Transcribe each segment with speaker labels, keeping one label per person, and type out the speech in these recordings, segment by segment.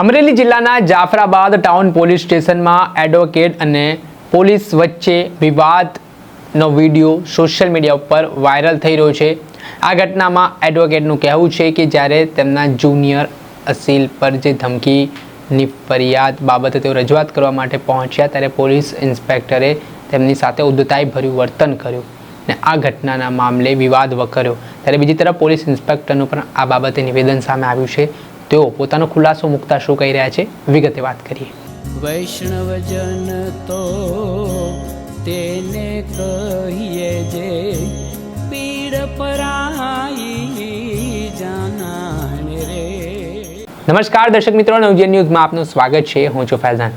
Speaker 1: અમરેલી જિલ્લાના Jafrabad town police સ્ટેશનમાં advocate અને પોલીસ વચ્ચે વિવાદનો વીડિયો સોશિયલ મીડિયા ઉપર વાયરલ થઈ રહ્યો છે. આ ઘટનામાં એડવોકેટનું કહેવું છે કે જ્યારે તેમના જુનિયર અસીલ પર જે ધમકીની ફરિયાદ બાબતે તેઓ રજૂઆત કરવા માટે પહોંચ્યા ત્યારે પોલીસ ઇન્સ્પેક્ટરે તેમની સાથે ઉદ્ધતાઈભર્યું વર્તન કર્યું ને આ ઘટનાના મામલે વિવાદ વકર્યો. ત્યારે બીજી તરફ પોલીસ ઇન્સ્પેક્ટરનું પણ આ બાબતે નિવેદન સામે આવ્યું છે. તેઓ પોતાનો ખુલાસો મૂકતા શું કહી રહ્યા છે? વિગતે વાત કરીએ.
Speaker 2: વૈષ્ણવજન તો તેને કહીએ જે પીડ પરાઈ જાનાને રે.
Speaker 1: નમસ્કાર દર્શક મિત્રો નવજીવન ન્યૂઝમાં આપનું સ્વાગત છે. હું છું ફૈઝાન.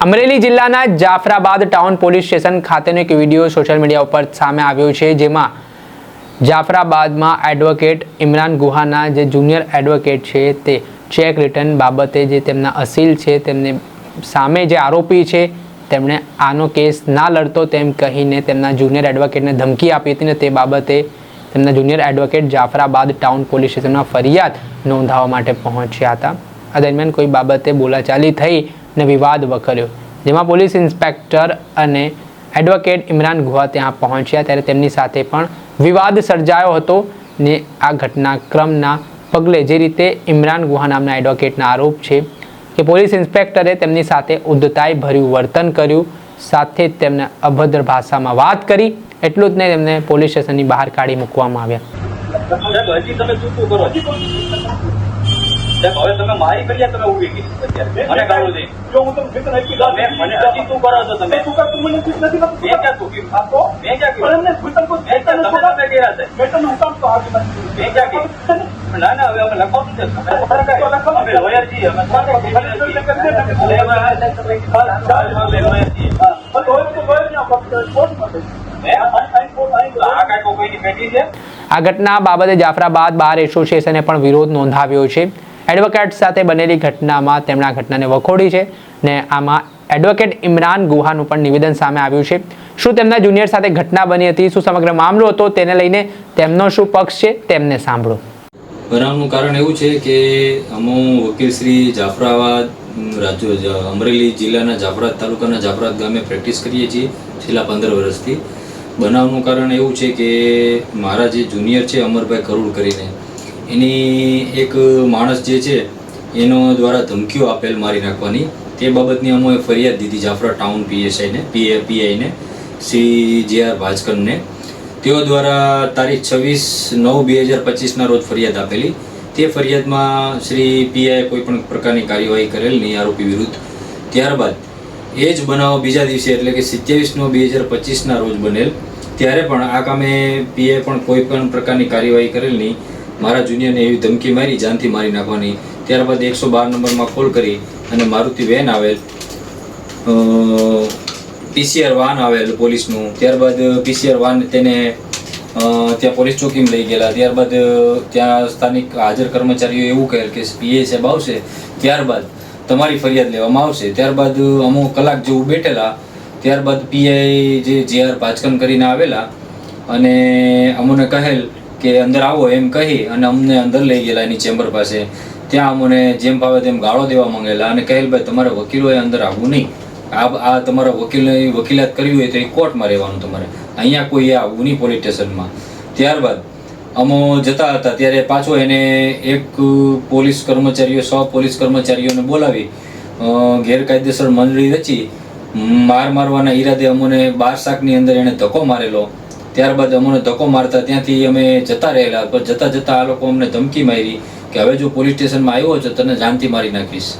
Speaker 1: અમરેલી જિલ્લાના જાફરાબાદ ટાઉન પોલીસ સ્ટેશન ખાતેનો એક વીડિયો સોશિયલ મીડિયા ઉપર સામે આવ્યો છે જેમાં જાફરાબાદમાં એડવોકેટ ઇમરાન ગુહાના જે જુનિયર એડવોકેટ છે તે ચેક રિટર્ન બાબતે જે તેમના અસીલ છે, તેમને સામે જે આરોપી છે, તેમણે આનો કેસ ના લડતો તેમ કહીને તેમના જુનિયર એડવોકેટને ધમકી આપી હતી ને તે બાબતે તેમના junior advocate Jafrabad town police સ્ટેશનમાં ફરિયાદ નોંધાવવા માટે પહોંચ્યા હતા. આ દરમિયાન કોઈ બાબતે બોલાચાલી થઈ ને વિવાદ વકર્યો. જેમાં પોલીસ ઇન્સ્પેક્ટર અને એડવોકેટ ઇમરાન ગુહા ત્યાં પહોંચ્યા ત્યારે તેમની સાથે પણ વિવાદ સર્જાયો હતો ને આ ઘટનાક્રમના પગલે જે રીતે ઇમરાન ગુહા નામના એડવોકેટના આરોપ છે કે પોલીસ ઇન્સ્પેક્ટરે તેમની સાથે ઉદ્ધતાઈ ભર્યું વર્તન કર્યું, સાથે જ તેમને અભદ્ર ભાષામાં વાત કરી, એટલું જ નહીં તેમને પોલીસ સ્ટેશનની બહાર કાઢી મૂકવામાં આવ્યા.
Speaker 3: સાહેબ હજી તમે શું શું કરો છો સાહેબ હવે તમે મારી ફરિયાદ તમે ઊભી કરી મને ગાળું દઈ
Speaker 4: જો હું તમને વેતન આપી દઉં,
Speaker 3: મને હજી શું કરો છો તમે?
Speaker 4: તું કર, મને પૂછ નથી
Speaker 3: મેં ક્યાં કીધું?
Speaker 4: આપો.
Speaker 3: મેં ક્યાં કીધું?
Speaker 4: એમને વેતન કોઈ
Speaker 3: મેં તમે તમે ગયા છે.
Speaker 4: વેતનનું હુકામ તો આજે નથી.
Speaker 3: મેં ક્યાં કીધું? ના? ના હવે અમે લખવાનું છે? અમે લોયર છીએ અમે અમે લોયર છીએ.
Speaker 4: પણ તો હોય તો હોય ને, આ ફક્ત કોર્ટમાં થઈ.
Speaker 3: હે?
Speaker 4: અહીં- અહીં કોર્ટ, અહીં
Speaker 3: આ કાંઈ કોઈ કોઈની પેટી છે?
Speaker 1: આ ઘટના બાબતે જાફરાબાદ બાર એસોસિએશને પણ વિરોધ નોંધાવ્યો છે. એડવોકેટ સાથે બનેલી ઘટનામાં તેમણે આ ઘટનાને વખોડી છે ને આમાં એડવોકેટ ઇમરાન ગુહાનું પણ નિવેદન સામે આવ્યું છે. શું તેમના જુનિયર સાથે ઘટના બની હતી? શું સમગ્ર મામલો હતો? તેને લઈને તેમનો શું પક્ષ છે? તેમને સાંભળો.
Speaker 5: બનાવનું કારણ એવું છે કે હું વકીલ શ્રી જાફરાબાદ રાજ્ય અમરેલી જિલ્લાના જાફરાદ તાલુકાના જાફરાદ ગામે પ્રેક્ટિસ કરીએ છીએ છેલ્લા પંદર વર્ષથી. બનાવનું કારણ એવું છે કે મારા જે જુનિયર છે, અમરભાઈ કરુડ કરીને એની એક માણસ જે છે, એનો દ્વારા ધમકીઓ આપેલ મારી નાખવાની. તે બાબતની અમે ફરિયાદ દીધી જાફરા ટાઉન પીએસઆઈને, પીએ, પીઆઈને, શ્રી જે આર ભાજકરને તેઓ દ્વારા તારીખ છવ્વીસ નવ બે હજાર પચીસના રોજ ફરિયાદ આપેલી. તે ફરિયાદમાં શ્રી પીઆઈએ કોઈ પણ પ્રકારની કાર્યવાહી કરેલ નહીં, આરોપી વિરુદ્ધ. ત્યારબાદ, એ જ બનાવ બીજા દિવસે એટલે કે સિત્યાવીસ નવ બે હજાર પચીસના રોજ બનેલ. ત્યારે પણ આ કામે પીએ પણ કોઈ પણ પ્રકારની કાર્યવાહી કરેલ નહીં. મારા જુનિયરને એવી ધમકી મારી, જાનથી મારી નાખવાની. ત્યારબાદ એકસો બાર નંબરમાં કોલ કરી અને મારુતિ વેન આવેલ પીસીઆર વાન આવેલ પોલીસનું. ત્યારબાદ પીસીઆર વાન તેને ત્યાં પોલીસ ચોકીમાં લઈ ગયેલા. ત્યારબાદ ત્યાં સ્થાનિક હાજર કર્મચારીઓ એવું કહેલ કે પીએ સાહેબ આવશે, ત્યારબાદ તમારી ફરિયાદ લેવામાં આવશે. ત્યારબાદ અમુક કલાક જેવું બેઠેલા, ત્યારબાદ પીઆઈ જે જે આર પાચકન કરીને આવેલા અને અમોને કહેલ કે અંદર આવો એમ કહી અને અમને અંદર લઈ ગયેલા એની ચેમ્બર પાસે. ત્યાં અમને જેમ ભાવે તેમ ગાળો દેવા માંગેલા અને કહેલ ભાઈ તમારે વકીલોએ અંદર આવવું નહીં. આ આ તમારા વકીલને વકીલાત કરવી હોય તો એ કોર્ટમાં રહેવાનું તમારે. અહીંયા કોઈ આવવું નહીં પોલીસ સ્ટેશનમાં ત્યારબાદ અમો જતા હતા. ત્યારે પાછો એને એક પોલીસ કર્મચારીઓ, સો પોલીસ કર્મચારીઓને બોલાવી ગેરકાયદેસર મંડળી રચી. માર મારવાના ઈરાદે અમને બાર શાકની અંદર એને ધક્કો મારેલો. ત્યારબાદ અમને ધક્કો મારતા ત્યાંથી અમે જતા રહેલા, પણ જતા જતા આ લોકો અમને ધમકી મારી કે હવે જો પોલીસ સ્ટેશનમાં આવ્યો છે તને જાનથી મારી નાખીશ.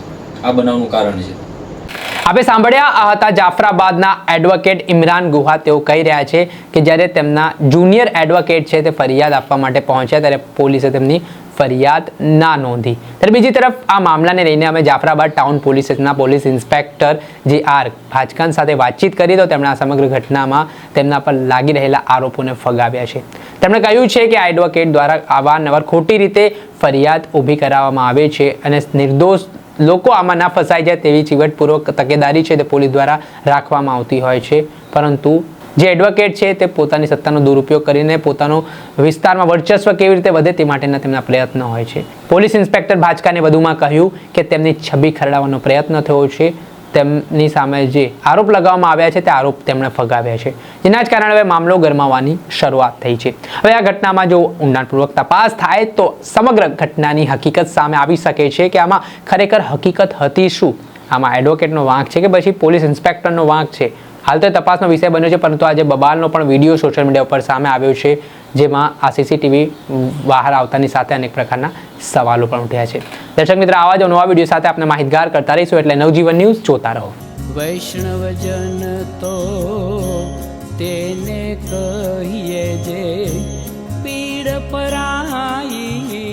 Speaker 5: આ બનાવનું કારણ છે.
Speaker 1: આપણે સાંભળ્યા, આ હતા જાફરાબાદના એડવોકેટ ઇમરાન ગુહા. તેઓ કહી રહ્યા છે કે જ્યારે તેમના જુનિયર એડવોકેટ છે તે ફરિયાદ આપવા માટે પહોંચ્યા ત્યારે પોલીસે તેમની ફરિયાદ ના નોંધી. ત્યારે બીજી તરફ આ મામલાને લઈને અમે જાફરાબાદ ટાઉન પોલીસ સ્ટેશનના police inspector J R Bhajkan સાથે વાતચીત કરી તો તેમણે આ સમગ્ર ઘટનામાં તેમના પર લાગી રહેલા આરોપોને ફગાવ્યા છે. તેમણે કહ્યું છે કે એડવોકેટ દ્વારા અવારનવાર ખોટી રીતે ફરિયાદ ઊભી કરાવવામાં આવે છે અને નિર્દોષ લોકો આમાં ના ફસાઈ જાય તેવી ચીવટપૂર્વક તકેદારી છે તે પોલીસ દ્વારા રાખવામાં આવતી હોય છે. પરંતુ જે એડવોકેટ છે તે પોતાની સત્તાનો દુરુપયોગ કરીને પોતાનો વિસ્તારમાં વર્ચસ્વ કેવી રીતે વધે તે માટેના તેમના પ્રયત્ન હોય છે. પોલીસ ઇન્સ્પેક્ટર ભાજકાને વધુમાં કહ્યું કે તેમની છબી ખરડાવવાનો પ્રયત્ન થયો છે. તેમની સામે જે આરોપ લગાવવામાં આવ્યા છે, તે આરોપ તેમણે ફગાવ્યા છે. જેના જ કારણે હવે મામલો ગરમાવાની શરૂઆત થઈ છે. હવે આ ઘટનામાં જો ઊંડાણપૂર્વક તપાસ થાય, તો સમગ્ર ઘટનાની હકીકત સામે આવી શકે છે કે આમાં ખરેખર હકીકત હતી શું? આમાં એડવોકેટનો વાંક છે કે પછી પોલીસ ઇન્સ્પેક્ટરનો વાંક છે? હાલ તો તપાસનો વિષય બન્યો છે, પરંતુ આજે બબાલનો પણ વીડિયો સોશિયલ મીડિયા ઉપર સામે આવ્યો છે. જેમાં આ સીસીટીવી બહાર આવતાની સાથે અનેક પ્રકારના સવાલો પણ ઉઠ્યા છે. દર્શક મિત્રો, આવા જ નવા વીડિયો સાથે આપણે માહિતગાર કરતા રહીશું એટલે નવજીવન ન્યૂઝ જોતા રહો.
Speaker 2: વૈષ્ણવજન તો તેને કહીએ જે પીડ પરાઈ